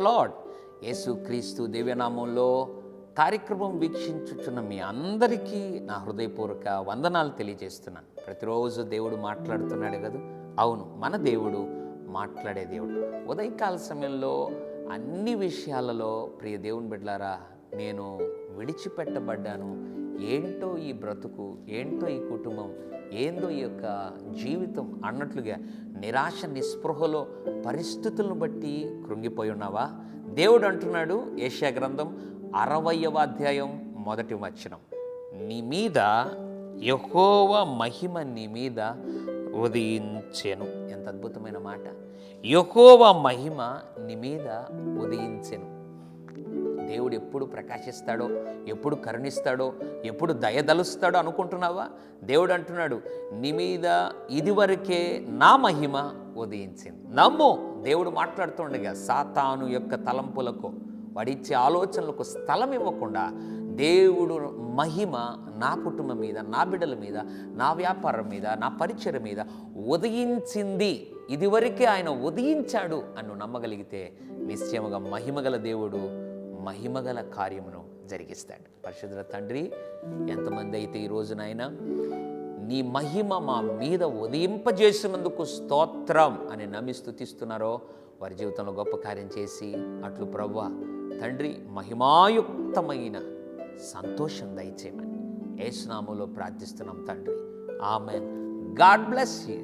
The lord యేసు క్రీస్తు దివ్యనామంలో కార్యక్రమం వీక్షించుచున్న మీ అందరికీ నా హృదయపూర్వక వందనాలు తెలియజేస్తున్నాను. ప్రతిరోజు దేవుడు మాట్లాడుతున్నాడు కదా? అవును మన దేవుడు మాట్లాడే దేవుడు. ఉదయకాల సమయంలో అన్ని విషయాలలో ప్రియ దేవుని బిడ్డలారా నేను విడిచిపెట్టబడ్డాను. ఏంటో ఈ బ్రతుకు ఏంటో ఈ కుటుంబం ఏందో ఈ యొక్క జీవితం అన్నట్లుగా నిరాశ నిస్పృహలో పరిస్థితులను బట్టి కృంగిపోయి ఉన్నావా? దేవుడు అంటున్నాడు ఏషియా గ్రంథం అరవయవ అధ్యాయం మొదటి వచనం. నీ మీద యహోవ మహిమ నీ మీద ఉదయించెను. ఎంత అద్భుతమైన మాట. యహోవ మహిమ నీ మీద ఉదయించెను. దేవుడు ఎప్పుడు ప్రకాశిస్తాడో ఎప్పుడు కరుణిస్తాడో ఎప్పుడు దయదలుస్తాడో అనుకుంటున్నావా? దేవుడు అంటున్నాడు నీ మీద ఇదివరకే నా మహిమ ఉదయించింది. నమ్ము దేవుడు మాట్లాడుతుండగా సాతాను యొక్క తలంపులకు వాడిచ్చే ఆలోచనలకు స్థలం ఇవ్వకుండా దేవుడు మహిమ నా కుటుంబం మీద నా బిడ్డల మీద నా వ్యాపారం మీద నా పరిచయం మీద ఉదయించింది. ఇదివరకే ఆయన ఉదయించాడు అని నమ్మగలిగితే నిశ్చయముగా మహిమగల దేవుడు మహిమగల కార్యమును జరిగిస్తాడు. పరిశుద్ధ తండ్రి ఎంతమంది అయితే ఈ రోజునైనా నీ మహిమ మా మీద ఉదయింపజేసినందుకు స్తోత్రం అని నమ్మి స్థుతిస్తున్నారో వారి జీవితంలో గొప్ప కార్యం చేసి అట్లు ప్రవ్వ తండ్రి మహిమాయుక్తమైన సంతోషం దయచేయమని ఏసునామంలో ప్రార్థిస్తున్నాం తండ్రి. ఆమె గాడ్ బ్లెస్ యూ.